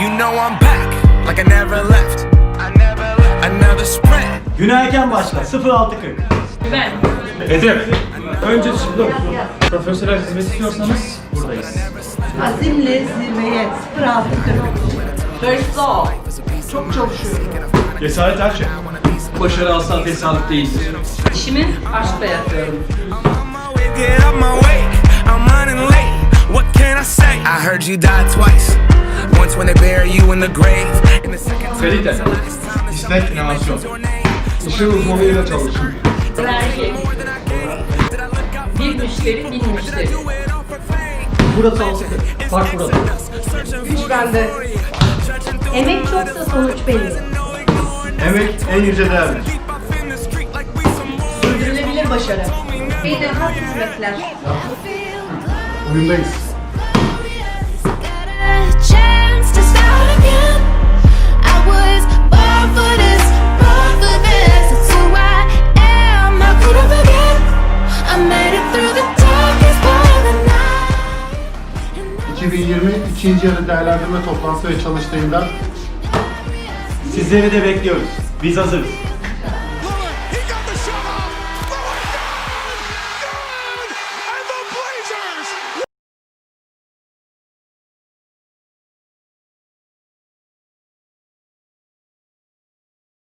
You know I'm back, like I never left. I never left. Another sprint. Erken başla 06.40. Güven. Hedef. Önce dur. Profesyonel hizmet istiyorsanız buradayız. Azimle zirveye 0640. Hırslı ol. Çok çalışıyorum. Cesaret her şey. Başarı asla tesadüf değildir. İşimi aşkla yapıyorum. Get up my way, I'm running late. What can I say? I heard you died twice. Kalite. İstek inovasyon. your name. İşi uzmanıyla çalışın. Vergi. Bir müşteri, bin müşteri. Burası 6.40. Bak burada. Güç bende. Emek çoksa sonuç belli. Emek en yüce değerdir. Sürdürülebilir başarı. De hak hizmetler. Oyundayız. 2020 ikinci yarı değerlendirme toplantısı ve çalıştayında Sizleri de bekliyoruz. Biz hazırız.